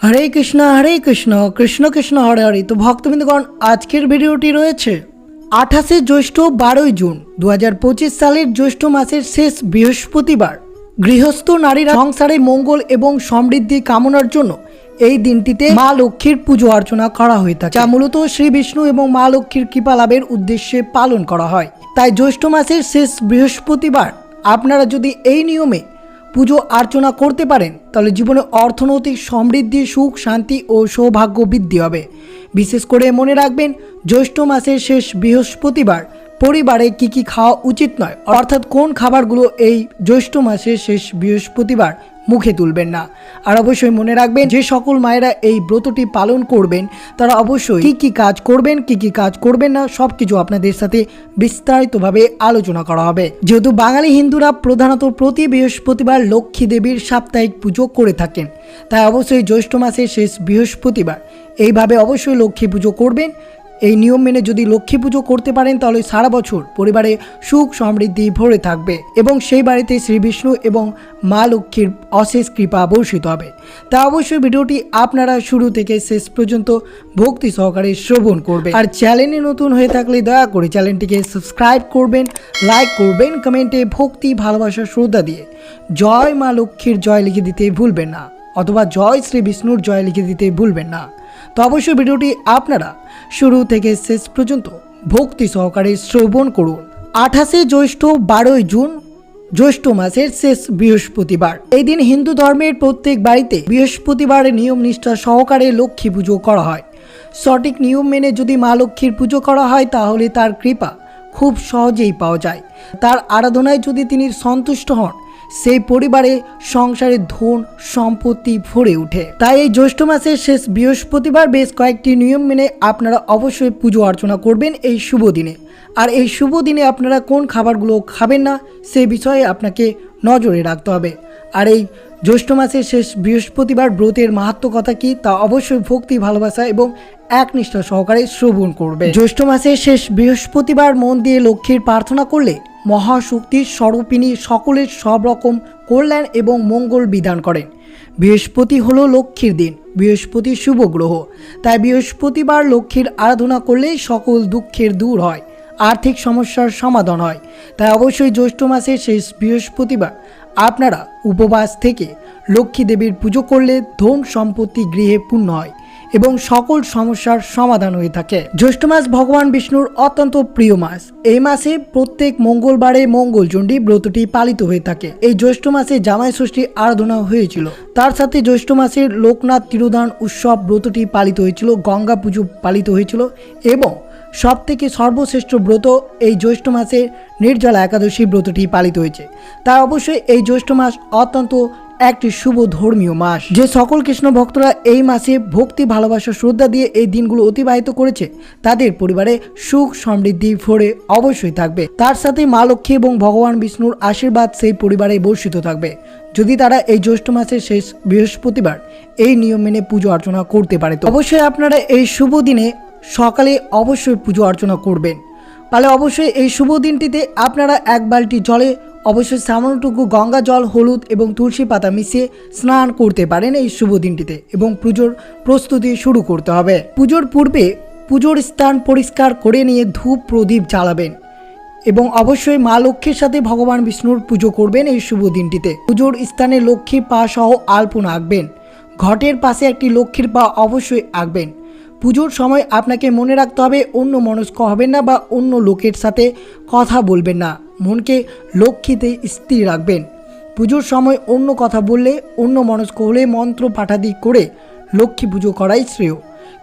হরে কৃষ্ণ হরে কৃষ্ণ কৃষ্ণ কৃষ্ণ, হরে হরে। তো ভক্তবৃন্দগণ, আজকের ভিডিওটি রয়েছে আঠাশে জ্যৈষ্ঠ বারোই জুন দু হাজার পঁচিশ সালের জ্যৈষ্ঠ মাসের শেষ বৃহস্পতিবার। গৃহস্থ নারীরা সংসারে মঙ্গল এবং সমৃদ্ধি কামনার জন্য এই দিনটিতে মা লক্ষ্মীর পুজো অর্চনা করা হয়ে থাকে, যা মূলত শ্রী বিষ্ণু এবং মা লক্ষ্মীর কৃপা লাভের উদ্দেশ্যে পালন করা হয়। তাই জ্যৈষ্ঠ মাসের শেষ বৃহস্পতিবার, আপনারা যদি এই নিয়মে পুজো অর্চনা করতে পারেন, তাহলে জীবনে অর্থনৈতিক সমৃদ্ধি, সুখ, শান্তি ও সৌভাগ্য বৃদ্ধি হবে। বিশেষ করে মনে রাখবেন, জ্যৈষ্ঠ মাসের শেষ বৃহস্পতিবার পরিবারে কি কি খাওয়া উচিত নয়, অর্থাৎ কোন খাবারগুলো এই জ্যৈষ্ঠ মাসের শেষ বৃহস্পতিবার মুখে তুলবেন না। আর অবশ্যই মনে রাখবেন, যে সকল মায়েরা এই ব্রতটি পালন করবেন, তারা অবশ্যই কি কি কাজ করবেন, কি কি কাজ করবেন না সব কিছু আপনাদের সাথে বিস্তারিতভাবে আলোচনা করা হবে। যেহেতু বাঙালি হিন্দুরা প্রধানত প্রতি বৃহস্পতিবার লক্ষ্মী দেবীর সাপ্তাহিক পুজো করে থাকেন, তাই অবশ্যই জ্যৈষ্ঠ মাসের শেষ বৃহস্পতিবার। এইভাবে অবশ্যই লক্ষ্মী পুজো করবেন এই নিয়ম মেনে যদি লক্ষ্মী পুজো করতে পারেন, তাহলে সারা বছর পরিবারে সুখ সমৃদ্ধি ভরে থাকবে এবং সেই বাড়িতে শ্রী বিষ্ণু এবং মা লক্ষ্মীর অশেষ কৃপা বর্ষিত হবে। তা অবশ্যই ভিডিওটি আপনারা শুরু থেকে শেষ পর্যন্ত ভক্তি সহকারে শ্রবণ করবেন। আর চ্যানেলে নতুন হয়ে থাকলে দয়া করে চ্যানেলটিকে সাবস্ক্রাইব করবেন, লাইক করবেন, কমেন্টে ভক্তি, ভালোবাসা, শ্রদ্ধা দিয়ে জয় মা লক্ষ্মীর জয় লিখে দিতে ভুলবেন না, অথবা জয় শ্রী বিষ্ণুর জয় লিখে দিতে ভুলবেন না। তো অবশ্যই ভিডিওটি আপনারা শুরু থেকে শেষ পর্যন্ত ভক্তি সহকারে শ্রবণ করুন। আঠাশে জ্যৈষ্ঠ বারোই জুন, জ্যৈষ্ঠ মাসের শেষ বৃহস্পতিবার। এই দিন হিন্দু ধর্মের প্রত্যেক বাড়িতে বৃহস্পতিবার নিয়ম নিষ্ঠা সহকারে লক্ষ্মী পুজো করা হয়। সঠিক নিয়ম মেনে যদি মা লক্ষ্মীর পুজো করা হয়, তাহলে তার কৃপা খুব সহজেই পাওয়া যায়। তার আরাধনায় যদি তিনি সন্তুষ্ট হন সেই পরিবারে সংসারের ধন, সম্পত্তি ভরে উঠে তাই এই জ্যৈষ্ঠ মাসের শেষ বৃহস্পতিবার বেশ কয়েকটি নিয়ম মেনে আপনারা অবশ্যই পুজো অর্চনা করবেন এই শুভ দিনে। আর এই শুভ দিনে আপনারা কোন খাবারগুলো খাবেন না, সে বিষয়ে আপনাকে নজরে রাখতে হবে। আর এই জ্যৈষ্ঠ মাসের শেষ বৃহস্পতিবার ব্রতের মাহাত্ম কথা কি তা অবশ্যই ভক্তি, ভালোবাসা এবং একনিষ্ঠা সহকারে শ্রবণ করবে। জ্যৈষ্ঠ মাসের শেষ বৃহস্পতিবার মন দিয়ে লক্ষ্মীর প্রার্থনা করলে মহাশক্তির স্বরূপিনী সকলের সব রকম কল্যাণ এবং মঙ্গল বিধান করেন বৃহস্পতি হলো লক্ষ্মীর দিন, বৃহস্পতি শুভ গ্রহ। তাই বৃহস্পতিবার লক্ষ্মীর আরাধনা করলেই সকল দুঃখের দূর হয়, আর্থিক সমস্যার সমাধান হয়। তাই অবশ্যই জ্যৈষ্ঠ মাসের শেষ বৃহস্পতিবার আপনারা উপবাস থেকে লক্ষ্মী দেবীর পুজো করলে ধন সম্পত্তি গৃহে পূর্ণ হয় এবং সকল সমস্যার সমাধান হয়ে থাকে। জ্যৈষ্ঠ মাস ভগবান বিষ্ণুর অত্যন্ত প্রিয় মাস। এই মাসে প্রত্যেক মঙ্গলবারে মঙ্গলচণ্ডী ব্রতটি পালিত হয়ে থাকে। এই জ্যৈষ্ঠ মাসে জামাই ষষ্ঠী আরাধনা হয়েছিল। তার সাথে জ্যৈষ্ঠ মাসের লোকনাথ তিরোধান উৎসব ব্রতটি পালিত হয়েছিল, গঙ্গা পুজো পালিত হয়েছিল এবং সব থেকে সর্বশ্রেষ্ঠ ব্রত এই জ্যৈষ্ঠ মাসের নির্জলা একাদশী ব্রতটি পালিত হয়েছে। তাই অবশ্যই এই জ্যৈষ্ঠ মাস অত্যন্ত একটি শুভ ধর্মীয় মাস। যে সকল কৃষ্ণ ভক্তরা এই মাসে ভক্তি, ভালোবাসা, শ্রদ্ধা দিয়ে এই দিনগুলো অতিবাহিত করেছে, তাদের পরিবারে সুখ সমৃদ্ধি ভরে অবশ্যই থাকবে। তার সাথে মা লক্ষ্মী এবং ভগবান বিষ্ণুর আশীর্বাদ সেই পরিবারে বর্ষিত থাকবে। যদি তারা এই জ্যৈষ্ঠ মাসের শেষ বৃহস্পতিবার এই নিয়ম মেনে পুজো অর্চনা করতে পারে তো অবশ্যই আপনারা এই শুভ দিনে সকালে অবশ্যই পুজো অর্চনা করবেন। তাহলে অবশ্যই এই শুভ দিনটিতে আপনারা এক বালটি জলে অবশ্যই সামান্যটুকু গঙ্গা জল, হলুদ এবং তুলসী পাতা মিশিয়ে স্নান করতে পারেন এই শুভ দিনটিতে এবং পুজোর প্রস্তুতি শুরু করতে হবে। পুজোর পূর্বে পুজোর স্থান পরিষ্কার করে নিয়ে ধূপ প্রদীপ জ্বালাবেন এবং অবশ্যই মা লক্ষ্মীর সাথে ভগবান বিষ্ণুর পুজো করবেন এই শুভ দিনটিতে। পুজোর স্থানে লক্ষ্মী পা সহ আলপনা আঁকবেন। ঘটের পাশে একটি লক্ষ্মীর পা অবশ্যই আঁকবেন। পুজোর সময় আপনাকে মনে রাখতে হবে অন্য মনস্ক হবেন না বা অন্য লোকের সাথে কথা বলবেন না। মনকে লক্ষ্মীতে স্থির রাখবেন। পুজোর সময় অন্য কথা বললে, অন্য মনস্ক হলে মন্ত্র পাঠাদি করে লক্ষ্মী পুজো করাই শ্রেয়।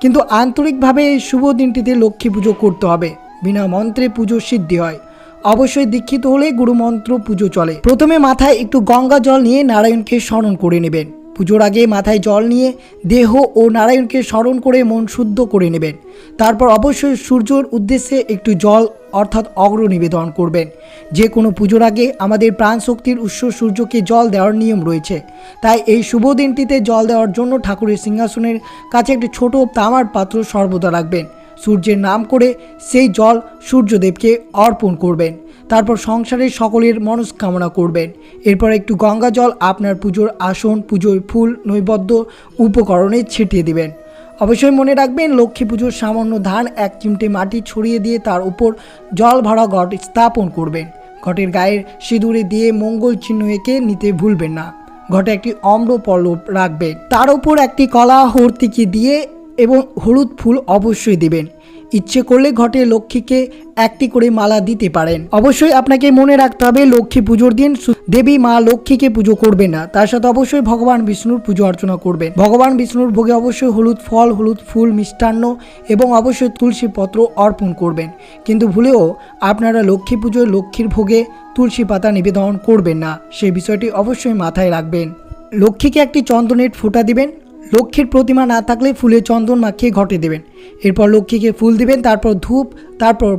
কিন্তু আন্তরিকভাবে এই শুভ দিনটিতে লক্ষ্মী পুজো করতে হবে। বিনা মন্ত্রে পুজো সিদ্ধি হয়। অবশ্যই দীক্ষিত হলে গুরুমন্ত্র পুজো চলে। প্রথমে মাথায় একটু গঙ্গা জল নিয়ে নারায়ণকে স্মরণ করে নেবেন। পুজোর আগে মাথায় জল নিয়ে দেহ ও নারায়ণকে স্মরণ করে মন শুদ্ধ করে নেবেন। তারপর অবশ্যই সূর্যর উদ্দেশ্যে একটু জল অর্থাৎ অগ্র নিবেদন করবেন। যে কোনো পুজোর আগে আমাদের প্রাণ শক্তির উৎস সূর্যকে জল দেওয়ার নিয়ম রয়েছে। তাই এই শুভ দিনটিতে জল দেওয়ার জন্য ঠাকুরের সিংহাসনের কাছে একটি ছোট তামার পাত্র সর্বদা রাখবেন। সূর্যের নাম করে সেই জল সূর্যদেবকে অর্পণ করবেন। তারপর সংসারের সকলের মনস্কামনা করবেন। এরপর একটু গঙ্গা জল আপনার পুজোর আসন, পুজোর ফুল, নৈবদ্য উপকরণে ছিটিয়ে দিবেন। অবশ্যই মনে রাখবেন, লক্ষ্মী পুজোর সামান্য ধান এক চিমটে মাটি ছড়িয়ে দিয়ে তার উপর জল ভরা ঘট স্থাপন করবেন। ঘটের গায়ের সিঁদুরে দিয়ে মঙ্গল চিহ্ন এঁকে নিতে ভুলবেন না। ঘটে একটি অম্র পল্লব রাখবেন। তার উপর একটি কলা, হর্তিকি দিয়ে এবং হলুদ ফুল অবশ্যই দিবেন। ইচ্ছে করলে ঘটে লক্ষ্মীকে একটি করে মালা দিতে পারেন। অবশ্যই আপনাকে মনে রাখতে হবে, লক্ষ্মী পুজোর দিন দেবী মা লক্ষ্মীকে পুজো করবেন না। তার সাথে অবশ্যই ভগবান বিষ্ণুর পুজো অর্চনা করবেন। ভগবান বিষ্ণুর ভোগে অবশ্যই হলুদ ফল, হলুদ ফুল, মিষ্টান্ন এবং অবশ্যই তুলসী পত্র অর্পণ করবেন। কিন্তু ভুলেও আপনারা লক্ষ্মী পুজোয় লক্ষ্মীর ভোগে তুলসী পাতা নিবেদন করবেন না। সেই বিষয়টি অবশ্যই মাথায় রাখবেন। লক্ষ্মীকে একটি চন্দনের ফোঁটা দিবেন। লক্ষ্মীর প্রতিমা না থাকলে ফুলে চন্দন মাখিয়ে ঘটে দেবেন। এরপর লক্ষ্মীকে ফুল দেবেন, তারপর ধূপ, তারপর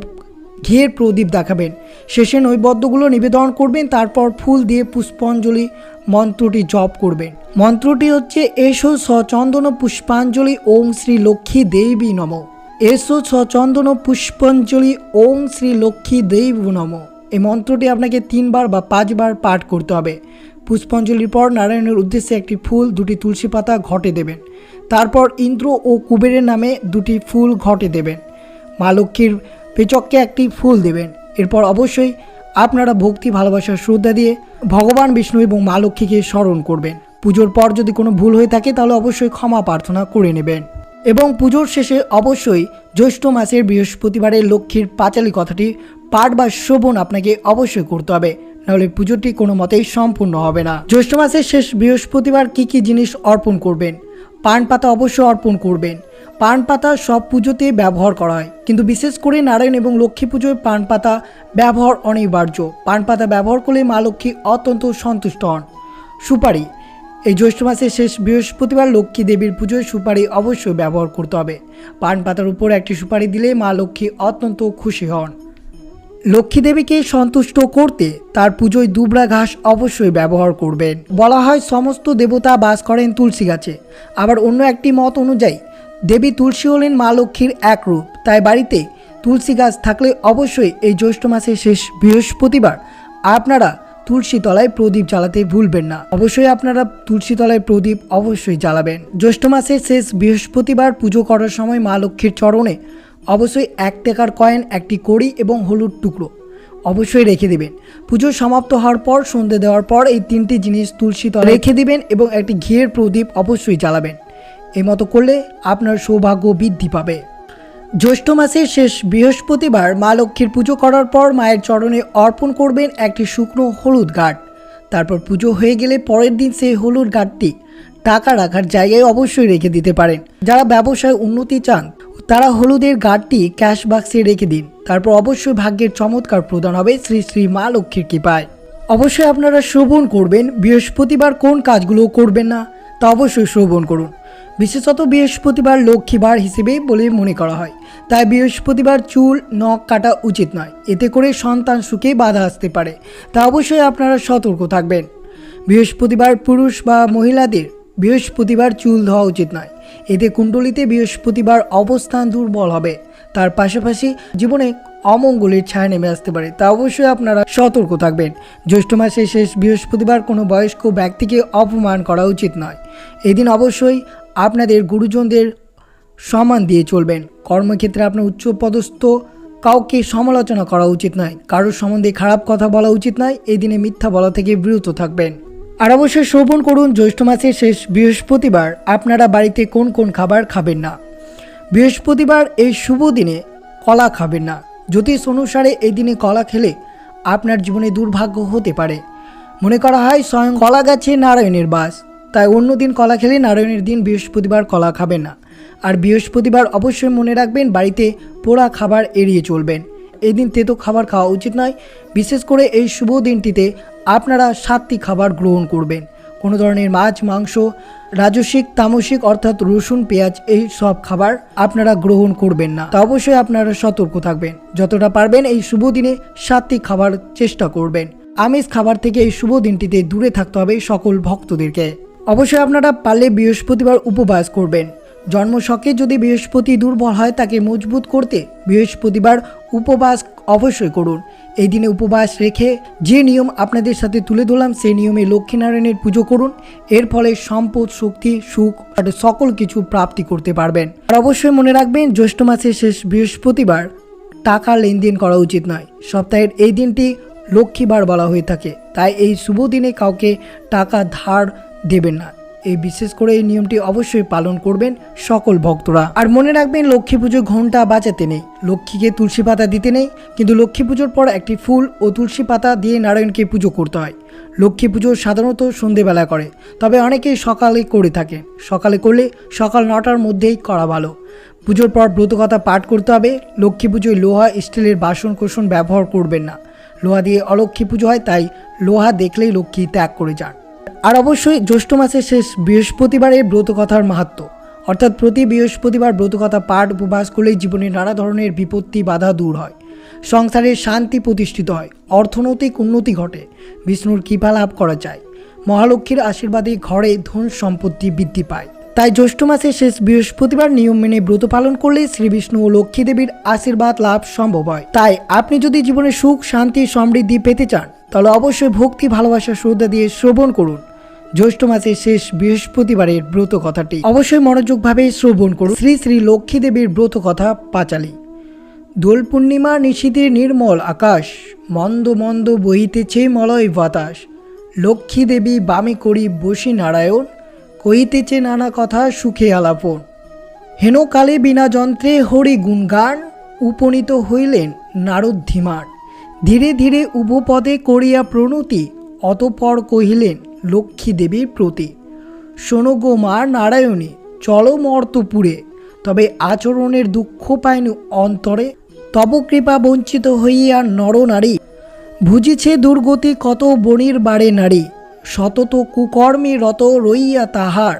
ঘিয়ের প্রদীপ দেখাবেন। শেষে নৈবদ্যগুলো নিবেদন করবেন, তারপর ফুল দিয়ে পুষ্পাঞ্জলি মন্ত্রটি জপ করবেন। মন্ত্রটি হচ্ছে, এসো সচন্দন পুষ্পাঞ্জলি, ওং শ্রী লক্ষ্মী দেবী নম। এসো সচন্দন পুষ্পাঞ্জলি, ওং শ্রী লক্ষ্মী দেবী নম। এই মন্ত্রটি আপনাকে তিনবার বা পাঁচবার পাঠ করতে হবে। পুষ্পাঞ্জলির পর নারায়ণের উদ্দেশ্যে একটি ফুল, দুটি তুলসী পাতা ঘটে দেবেন। তারপর ইন্দ্র ও কুবেরের নামে দুটি ফুল ঘটে দেবেন। মা লক্ষ্মীর পেচককে একটি ফুল দেবেন। এরপর অবশ্যই আপনারা ভক্তি, ভালোবাসা, শ্রদ্ধা দিয়ে ভগবান, বিষ্ণু এবং মা লক্ষ্মীকে স্মরণ করবেন। পুজোর পর যদি কোনো ভুল হয়ে থাকে, তাহলে অবশ্যই ক্ষমা প্রার্থনা করে নেবেন। এবং পুজোর শেষে অবশ্যই জ্যৈষ্ঠ মাসের বৃহস্পতিবারের লক্ষ্মীর পাঁচালী কথাটি পাঠ বা শ্রবণ আপনাকে অবশ্যই করতে হবে। নাহলে পুজোটি কোনো মতেই সম্পূর্ণ হবে না। জ্যৈষ্ঠ মাসের শেষ বৃহস্পতিবার কি কি জিনিস অর্পণ করবেন? পান পাতা অবশ্যই অর্পণ করবেন। পান পাতা সব পুজোতে ব্যবহার করা হয়। কিন্তু বিশেষ করে নারায়ণ এবং লক্ষ্মী পুজোয় পান পাতা ব্যবহার অনিবার্য। পান পাতা ব্যবহার করলে মা লক্ষ্মী অত্যন্ত সন্তুষ্ট হন। সুপারি। এই জ্যৈষ্ঠ মাসের শেষ বৃহস্পতিবার লক্ষ্মী দেবীর পুজোয় সুপারি অবশ্যই ব্যবহার করতে হবে। পান পাতার উপর একটি সুপারি দিলে মা লক্ষ্মী অত্যন্ত খুশি হন। লক্ষ্মী দেবীকে সন্তুষ্ট করতে তার পুজোয় দুবরা ঘাস অবশ্যই ব্যবহার করবেন। বলা হয় সমস্ত দেবতা বাস করেন তুলসী গাছে। আবার অন্য একটি মত অনুযায়ী, দেবী তুলসী হলেন মা লক্ষ্মীর এক রূপ। তাই বাড়িতে তুলসী গাছ থাকলে অবশ্যই এই জ্যৈষ্ঠ মাসের শেষ বৃহস্পতিবার আপনারা তুলসী তলায় প্রদীপ জ্বালাতে ভুলবেন না। অবশ্যই আপনারা তুলসী তলায় প্রদীপ অবশ্যই জ্বালাবেন। জ্যৈষ্ঠ মাসের শেষ বৃহস্পতিবার পুজো করার সময় মা লক্ষ্মীর চরণে অবশ্যই এক টাকার কয়েন, একটি কড়ি এবং হলুদ টুকরো অবশ্যই রেখে দিবেন। পুজো সমাপ্ত হওয়ার পর, সন্ধে দেওয়ার পর এই তিনটি জিনিস তুলসী তলায় রেখে দিবেন এবং একটি ঘিয়ের প্রদীপ অবশ্যই জ্বালাবেন। এই মতো করলে আপনার সৌভাগ্য বৃদ্ধি পাবে। জ্যৈষ্ঠ মাসের শেষ বৃহস্পতিবার মা লক্ষ্মীর পুজো করার পর মায়ের চরণে অর্পণ করবেন একটি শুকনো হলুদ গাঁট। তারপর পুজো হয়ে গেলে পরের দিন সেই হলুদ গাঁটটি টাকা রাখার জায়গায় অবশ্যই রেখে দিতে পারেন। যারা ব্যবসায় উন্নতি চান তারা হলুদের গাঁটটি ক্যাশ বাক্সে রেখে দিন। তারপর অবশ্যই ভাগ্যের চমৎকার প্রদান হবে শ্রী শ্রী মা লক্ষ্মীর কৃপায়। অবশ্যই আপনারা শ্রবণ করবেন, বৃহস্পতিবার কোন কাজগুলো করবেন না, তা অবশ্যই শ্রবণ করুন। বিশেষত বৃহস্পতিবার লক্ষ্মীবার হিসেবে বলে মনে করা হয়। তাই বৃহস্পতিবার চুল, নখ কাটা উচিত নয়। এতে করে সন্তান সুখে বাধা আসতে পারে। তা অবশ্যই আপনারা সতর্ক থাকবেন। বৃহস্পতিবার পুরুষ বা মহিলাদের বৃহস্পতিবার চুল ধোয়া উচিত নয়। এতে কুণ্ডলিতে বৃহস্পতিবার অবস্থান দুর্বল হবে। তার পাশাপাশি জীবনে অমঙ্গলের ছায়া নেমে আসতে পারে, তা অবশ্যই আপনারা সতর্ক থাকবেন। জ্যৈষ্ঠ মাসের শেষ বৃহস্পতিবার কোনো বয়স্ক ব্যক্তিকে অপমান করা উচিত নয়। এদিন অবশ্যই আপনাদের গুরুজনদের সম্মান দিয়ে চলবেন। কর্মক্ষেত্রে আপনার উচ্চপদস্থ কাউকে সমালোচনা করা উচিত নয়। কারোর সম্বন্ধে খারাপ কথা বলা উচিত নয়। এই দিনে মিথ্যা বলা থেকে বিরত থাকবেন। আর অবশ্যই শ্রবণ করুন জ্যৈষ্ঠ মাসের শেষ বৃহস্পতিবার। আপনারা বাড়িতে কোন কোন খাবার খাবেন না? বৃহস্পতিবার এই শুভ দিনে কলা খাবেন না। জ্যোতিষ অনুসারে এই দিনে কলা খেলে আপনার জীবনে দুর্ভাগ্য হতে পারে। মনে করা হয় স্বয়ং কলা গাছে নারায়ণের বাস। তাই অন্য দিন কলা খেলে নারায়ণের দিন বৃহস্পতিবার কলা খাবেন না। আর বৃহস্পতিবার অবশ্যই মনে রাখবেন বাড়িতে পোড়া খাবার এড়িয়ে চলবেন। এই দিন তেতো খাবার খাওয়া উচিত নয়। বিশেষ করে এই শুভ দিনটিতে আপনারা সাতটি খাবার গ্রহণ করবেন। কোনো ধরনের মাছ, মাংস রাজসিক তামসিক অর্থাৎ রসুন, পেঁয়াজ এই সব খাবার আপনারা গ্রহণ করবেন না। তা অবশ্যই আপনারা সতর্ক থাকবেন। যতটা পারবেন এই শুভ দিনে সাতটি খাবার চেষ্টা করবেন। আমিষ খাবার থেকে এই শুভ দিনটিতে দূরে থাকতে হবে সকল ভক্তদেরকে। অবশ্যই আপনারা পারলে বৃহস্পতিবার উপবাস করবেন। জন্মশকে যদি বৃহস্পতি দুর্বল হয়, তাকে মজবুত করতে বৃহস্পতিবার উপবাস অবশ্যই করুন। এই দিনে উপবাস রেখে যে নিয়ম আপনাদের সাথে তুলে ধরলাম, সেই নিয়মে লক্ষ্মীনারায়ণের পুজো করুন। এর ফলে সম্পদ, শক্তি, সুখ আর সকল কিছু প্রাপ্তি করতে পারবেন। আর অবশ্যই মনে রাখবেন, জ্যৈষ্ঠ মাসের শেষ বৃহস্পতিবার টাকা লেনদেন করা উচিত নয়। সপ্তাহের এই দিনটি লক্ষ্মীবার বলা হয়ে থাকে। তাই এই শুভ দিনে কাউকে টাকা ধার দেবেন না। এই বিশেষ করে এই নিয়মটি অবশ্যই পালন করবেন সকল ভক্তরা। আর মনে রাখবেন, লক্ষ্মী পুজোর ঘণ্টা বাঁচাতে নেই। লক্ষ্মীকে তুলসী পাতা দিতে নেই, কিন্তু লক্ষ্মী পুজোর পর একটি ফুল ও তুলসী পাতা দিয়ে নারায়ণকে পুজো করতে হয়। লক্ষ্মী পুজো সাধারণত সন্ধেবেলা করে, তবে অনেকেই সকালে করে থাকে। সকালে করলে সকাল নটার মধ্যেই করা ভালো। পুজোর পর ব্রতকথা পাঠ করতে হবে। লক্ষ্মী পুজোয় লোহা, স্টিলের বাসন কোসন ব্যবহার করবেন না। লোহা দিয়ে অলক্ষ্মী পুজো হয়, তাই লোহা দেখলেই লক্ষ্মী ত্যাগ করে যান। আর অবশ্যই জ্যৈষ্ঠ মাসের শেষ বৃহস্পতিবারের ব্রতকথার মাহাত্ম। অর্থাৎ প্রতি বৃহস্পতিবার ব্রতকথা পাঠ উপবাস করলেই জীবনে নানা ধরনের বিপত্তি, বাধা দূর হয়। সংসারে শান্তি প্রতিষ্ঠিত হয়, অর্থনৈতিক উন্নতি ঘটে, বিষ্ণুর কৃপা লাভ করা যায়। মহালক্ষ্মীর আশীর্বাদে ঘরে ধন সম্পত্তি বৃদ্ধি পায়। তাই জ্যৈষ্ঠ মাসের শেষ বৃহস্পতিবার নিয়ম মেনে ব্রত পালন করলে শ্রী বিষ্ণু ও লক্ষ্মী দেবীর আশীর্বাদ লাভ সম্ভব হয়। তাই আপনি যদি জীবনে সুখ, শান্তি, সমৃদ্ধি পেতে চান, তাহলে অবশ্যই ভক্তি, ভালোবাসা, শ্রদ্ধা দিয়ে শ্রবণ করুন। জ্যৈষ্ঠ মাসের শেষ বৃহস্পতিবারের ব্রত কথাটি। অবশ্যই মনোযোগভাবে শ্রবণ করুন। শ্রী শ্রী লক্ষ্মী দেবীর ব্রত কথা, পাঁচালী। দোল পূর্ণিমা নিশীথের নির্মল আকাশ, মন্দ মন্দ বহিতেছে মলয় বাতাস। লক্ষ্মী দেবী বামে করি বসি নারায়ণ কহিতেছে নানা কথা সুখে আলাপন। হেনকালে বিনা যন্ত্রে হরি গুণগান উপনীত হইলেন নারদ ধীমান ধীরে ধীরে উভপদে করিয়া প্রণতি, অতপর কহিলেন, লক্ষ্মী দেবীর প্রতি, শোনো গো মা নারায়ণী, চলো মর্তপুরে, তবে আচরণের দুঃখ পাইনু অন্তরে, তব কৃপা বঞ্চিত হইয়া নরনারী বুঝিছে দুর্গতি কত বনির বাড়ে নারী। সতত কুকর্মে রত রইয়া তাহার।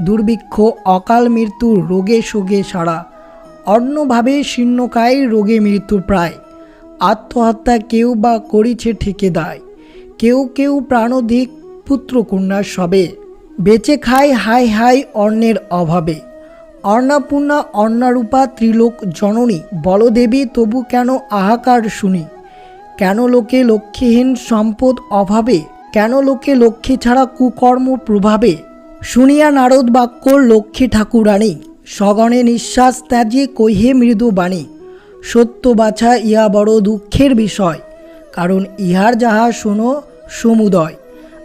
দুর্ভিক্ষ, অকাল মৃত্যুর রোগে শোগে সারা অন্যভাবে শীর্ণকায় রোগে মৃত্যু প্রায়। আত্মহত্যা কেউ বা করিছে ঠেকে দায় কেউ কেউ প্রাণধিক পুত্রকন্যা সবে। বেঁচে খায় হাই হাই অন্যের অভাবে। অন্নপূর্ণা অন্নারূপা ত্রিলোক জননী, বলদেবী তবু কেন আহাকার শুনি? কেন লোকে লক্ষ্মীহীন সম্পদ অভাবে কেন লোকে লক্ষ্মী ছাড়া কুকর্ম প্রভাবে? শুনিয়া নারদ বাক্য, লক্ষ্মী ঠাকুরানী সগণে নিঃশ্বাস ত্যাজি কহে মৃদু বাণী। সত্য বাছা ইয়া বড় দুঃখের বিষয়, কারণ ইহার যাহা শোনো সমুদয়।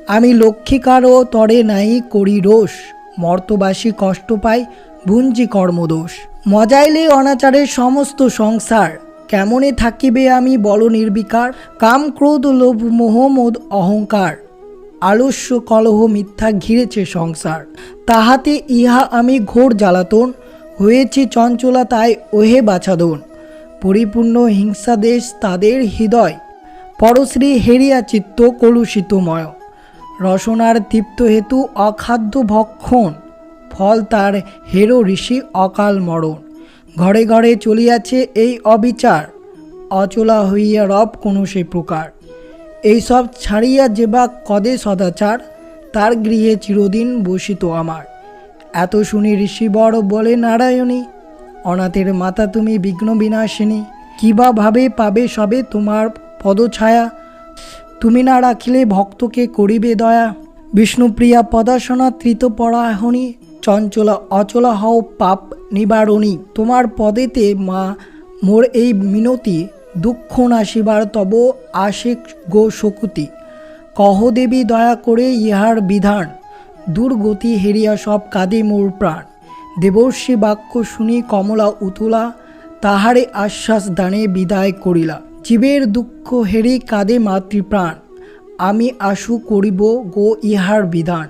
আমি লক্ষ্মীকারও তরে নাই করি রোষ, মর্তবাসী কষ্ট পাই ভুঞ্জি কর্মদোষ। মজাইলে অনাচারের সমস্ত সংসার কেমনে থাকিবে আমি বল নির্বিকার? কাম ক্রোধ, লোভ, মোহ, মোদ, অহংকার। আলস্য, কলহ, মিথ্যা ঘিরেছে সংসার। তাহাতে ইহা আমি ঘোর জ্বালাতন। হয়েছি চঞ্চলা, তাই ওহে বাছাদন। পরিপূর্ণ হিংসা দেশ তাদের হৃদয়। পরশ্রী হেরিয়া চিত্ত কলুষিতময়। রসনার তৃপ্ত হেতু অখাদ্য ভক্ষণ। ফল তার হেরো ঋষি অকাল মরণ। ঘরে ঘরে চলিয়াছে এই অবিচার। অচলা হইয়া রব কোনো সে প্রকার। এইসব ছাড়িয়া যে বা কদে সদাচার, তার গৃহে চিরদিন বসিত আমার। এত শুনি ঋষিবর বলে, নারায়ণী, অনাথের মাতা তুমি বিঘ্ন বিনাশিনী কিবা ভাবে পাবে সবে তোমার পদছায়া? তুমি না রাখিলে ভক্তকে করিবে দয়া। বিষ্ণুপ্রিয়া পদাসনা তৃতপরাহনী চঞ্চলা অচলা হও পাপ নিবারণী। তোমার পদেতে মা, মোর এই মিনতি দুঃখ নাশিবার তব আশিক গো শকুতি। কহ দেবী, দয়া করে ইহার বিধান। দুর্গতি হেরিয়া সব কাঁদে মোর প্রাণ। দেবর্ষী বাক্য শুনি কমলা উতুলা, তাহারে আশ্বাস দানে বিদায় করিলা। জীবের দুঃখ হেরি কাঁদে মাতৃপ্রাণ। আমি আশু করিব গো ইহার বিধান।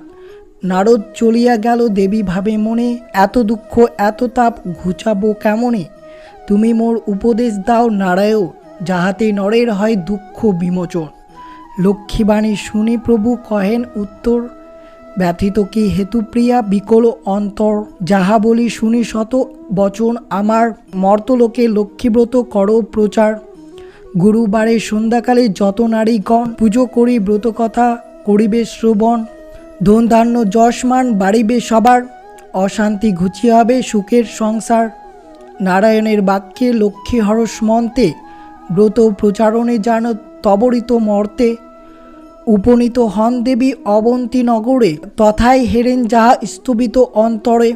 নারদ চলিয়া গেল দেবী ভাবে মনে, এত দুঃখ, এত তাপ, ঘুচাবো কেমনে? তুমি মোর উপদেশ দাও নারায়ণ, যাহাতে নরের হয় দুঃখ বিমোচন। লক্ষ্মীবাণী শুনি প্রভু কহেন উত্তর, ব্যথিত কি হেতুপ্রিয়া বিকল অন্তর? যাহা বলি শুনি শত বচন, আমার মর্তলোকে লক্ষ্মীব্রত কর প্রচার। গুরুবারে সন্ধ্যাকালে যত নারীগণ পুজো করি ব্রত কথা করিবে শ্রবণ ধন ধান্য যশমান বাড়িবে সবার, অশান্তি ঘুচিয়ে হবে সুখের সংসার। নারায়ণের বাক্যে লক্ষ্মী হরস মন্তে, ব্রত প্রচারণে যেন তবরিত মর্তে। উপনীত হন দেবী অবন্তী নগরে, তথায় হেরেন যাহা স্তবিত অন্তরে।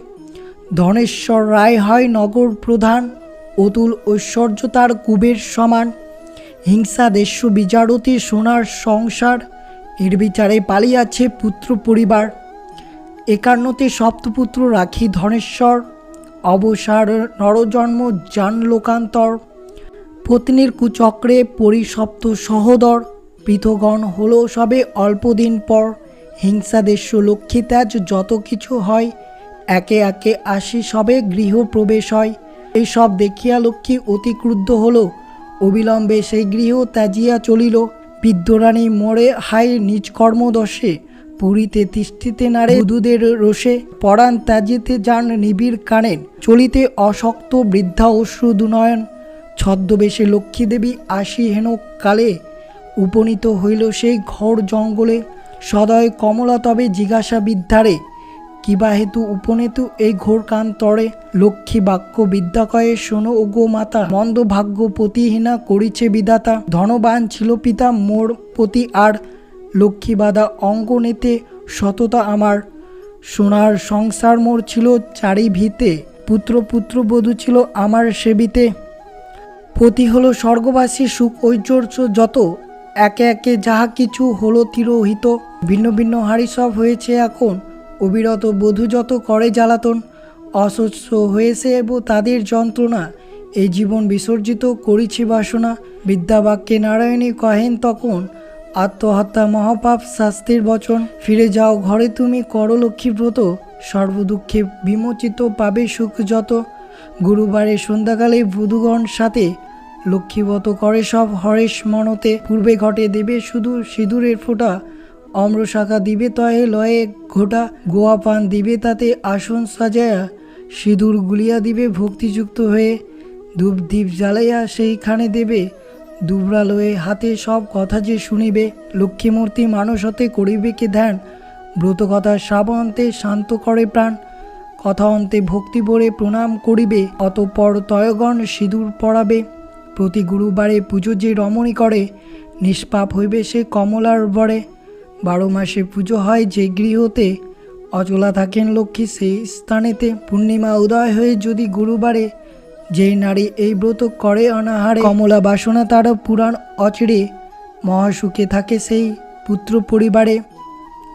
ধনেশ্বর রায় হয় নগর প্রধান, অতুল ঐশ্বর্য তার কুবের সমান। হিংসা দেশ বিচারতি সোনার সংসার এর বিচারে পালিয়াছে পুত্র পরিবার। একান্নতে সপ্তপুত্র রাখি ধনেশ্বর, অবসার নরজন্ম যান লোকান্তর পত্নীর কুচক্রে পরিসপ্ত সহদর, পৃথগণ হলো সবে অল্পদিন পর। হিংসা দেশ লক্ষ্মী ত্যাজ যত কিছু হয়, একে একে আসি সবে গৃহ প্রবেশ হয়। এইসব দেখিয়া লক্ষ্মী অতি ক্রুদ্ধ হলো, অবিলম্বে সেই গৃহ ত্যাজিয়া চলিল। বিদ্যরানী মোড়ে হাই নিজ কর্মদশে পুরীতে তিষ্ঠিতে নারে বুধুদের রোষে। পরাণ ত্যাজিতে যান নিবিড় কানেন চলিতে অশক্ত বৃদ্ধা অশ্রু দুনয়ন। ছদ্মবেশে লক্ষ্মীদেবী আসি হেন কালে। উপনীত হইল সেই ঘর জঙ্গলে। সদয় কমলা তবে জিজ্ঞাসা বিদ্যারে কিবা হেতু উপনেতু এই ঘোর কান্তরে লক্ষ্মী বাক্য বিদ্যাকয়ে শোনো ও গো মাতা। মন্দ ভাগ্য পতিহীনা করিছে বিদাতা ধনবান ছিল পিতা মোর পতি আর। লক্ষ্মী বাদা অঙ্গনেতে সততা আমার। সোনার সংসার মোর ছিল চারি ভিতে পুত্র পুত্র পুত্রবধূ ছিল আমার সেবিতে। পতি হলো স্বর্গবাসী সুখ ঐশ্বর্য যত। একে একে যাহা কিছু হলো তিরোহিত। ভিন্ন ভিন্ন হাড়ি সব হয়েছে এখন। অবিরত বধূ যত করে জ্বালাতন অস্বচ্ছ হয়েছে এবং তাদের যন্ত্রণা। এই জীবন বিসর্জিত করিছি বাসনা। বিদ্যাবাক্যে নারায়ণী কহেন তখন আত্মহত্যা মহাপাপ শাস্তির বচন। ফিরে যাও ঘরে তুমি করো লক্ষ্মীব্রত সর্বদুঃখে বিমোচিত পাবে সুখ যত। গুরুবারে সন্ধ্যাকালে বুধুগণ সাথে লক্ষ্মীবত করে সব হরেশ মনতে। পূর্বে ঘটে দেবে শুধু সিঁদুরের ফোঁটা অম্র শাখা দিবে তয়ে লয়ে ঘোটা, গোয়া পান দিবে তাতে আসন সাজায়া, সিঁদুর গুলিয়া দিবে ভক্তিযুক্ত হয়ে, ধূপ দ্বীপ জ্বালাইয়া সেইখানে দেবে দুবরালয়ে হাতে সব কথা যে শুনিবে, লক্ষ্মীমূর্তি মানস হতে করিবে কে ধ্যান, ব্রত কথা শ্রাবন্তে শান্ত করে প্রাণ, কথা অন্তে ভক্তি ভরে প্রণাম করিবে, অতঃপর তয়গণ সিঁদুর পড়াবে প্রতি গুরুবারে পুজো যে রমণী করে, নিষ্পাপ হইবে সে কমলার বরে। বারো মাসে পুজো হয় যে গৃহতে। অচলা থাকেন লক্ষ্মী সেই স্থানেতে। পূর্ণিমা উদয় হয়ে যদি গুরুবারে যেই নারী এই ব্রত করে অনাহারে। কমলা বাসনা তার পুরাণ অচিরে। মহাসুখে থাকে সেই পুত্র পরিবারে।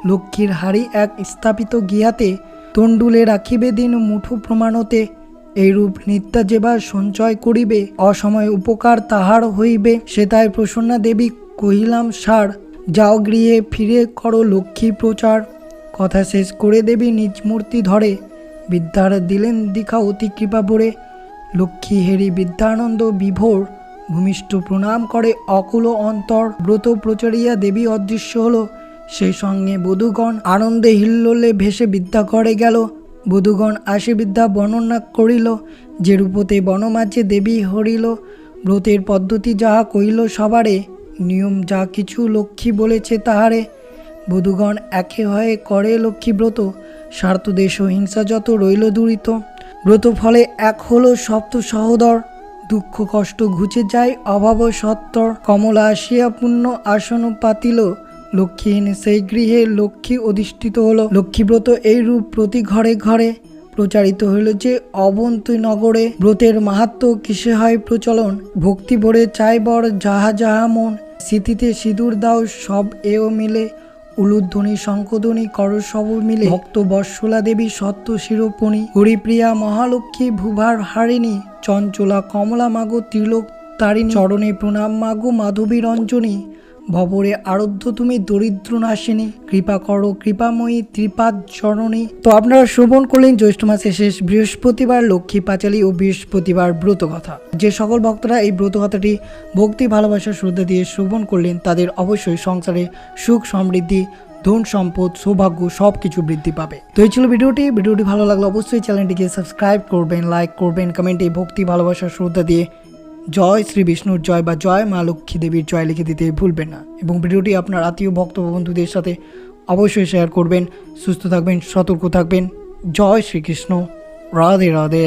লক্ষ্মীর হাড়ি এক স্থাপিত গিয়াতে তণ্ডুলে রাখিবে দিন মুঠো প্রমাণতে। এইরূপ নিত্যা যেবার সঞ্চয় করিবে। অসময় উপকার তাহার হইবে। সে তাই প্রসন্না দেবী কহিলাম, সার যাও গৃহে ফিরে করো লক্ষ্মী প্রচার। কথা শেষ করে দেবী নিজ মূর্তি ধরে। বিদ্যার দিলেন দীক্ষা অতি কৃপা ভরে। লক্ষ্মী হেরি বিদ্যানন্দ বিভোর। ভূমিষ্ঠ প্রণাম করে অকুল অন্তর। ব্রত প্রচারিয়া দেবী অদৃশ্য হলো। সেই সঙ্গে বধূগণ আনন্দে হিল্লোলে ভেসে বিদ্যা করে গেল। বধূগণ আসে বিদ্যা বর্ণনা করিল। যে রূপতে বনমাঝে দেবী হরিল। ব্রতের পদ্ধতি যাহা কইল সবারে। নিয়ম যা কিছু লক্ষ্মী বলেছে তাহারে। বধূগণ একে হয়ে করে লক্ষ্মী ব্রত স্বার্থদেশ ও হিংসা যত রইল দূরিত। ব্রত ফলে এক হলো সপ্ত সহদর, দুঃখ কষ্ট ঘুচে যায় অভাব সত্তর। কমলা আসিয়া পুণ্য আসন পাতিল, লক্ষ্মীহীন সেই গৃহে লক্ষ্মী অধিষ্ঠিত হলো। লক্ষ্মীব্রত এই রূপ প্রতি ঘরে ঘরে প্রচারিত হইল যে অবন্তী নগরে। ব্রতের মাহাত্ম কিসে হয় প্রচলন? ভক্তি ভরে চাই বর যাহা যাহা মন। স্মৃতিতে সিঁদুর দাও, সব এও মিলে। উলুধ্বনি শঙ্কধ্বনি করসব মিলে। ভক্ত বর্ষলা দেবী, সত্য শিরোপণি। হরিপ্রিয়া, মহালক্ষ্মী, ভুভার হারিণী। চঞ্চলা, কমলা, মাগো, ত্রিলোক, তারিণী। চরণে প্রণাম, মাগো, মাধবী, রঞ্জনী। ভবরে আরাধ্য তুমি দরিদ্র নাশিনী। কৃপা করো, কৃপাময়ী ত্রিপাদ চরণী তো আপনারা শ্রবণ করলেন জ্যৈষ্ঠ মাসের শেষ বৃহস্পতিবার লক্ষ্মী পাঁচালী ও বৃহস্পতিবার ব্রত কথা যে সকল ভক্তরা এই ব্রত কথাটি ভক্তি, ভালোবাসা, শ্রদ্ধা দিয়ে শ্রবণ করলেন, তাদের অবশ্যই সংসারে সুখ, সমৃদ্ধি, ধন সম্পদ, সৌভাগ্য সব কিছু বৃদ্ধি পাবে। তো এই ছিল ভিডিওটি। ভিডিওটি ভালো লাগলে অবশ্যই চ্যানেলটিকে সাবস্ক্রাইব করবেন, লাইক করবেন, কমেন্টে ভক্তি, ভালোবাসা, শ্রদ্ধা দিয়ে জয় শ্রী বিষ্ণুর জয় বা জয় মা লক্ষ্মী দেবীর জয় লিখে দিতে ভুলবেন না। এবং ভিডিওটি আপনার আত্মীয়, ভক্ত বন্ধুদের সাথে অবশ্যই শেয়ার করবেন। সুস্থ থাকবেন, সতর্ক থাকবেন। জয় শ্রীকৃষ্ণ। রাধে রাধে।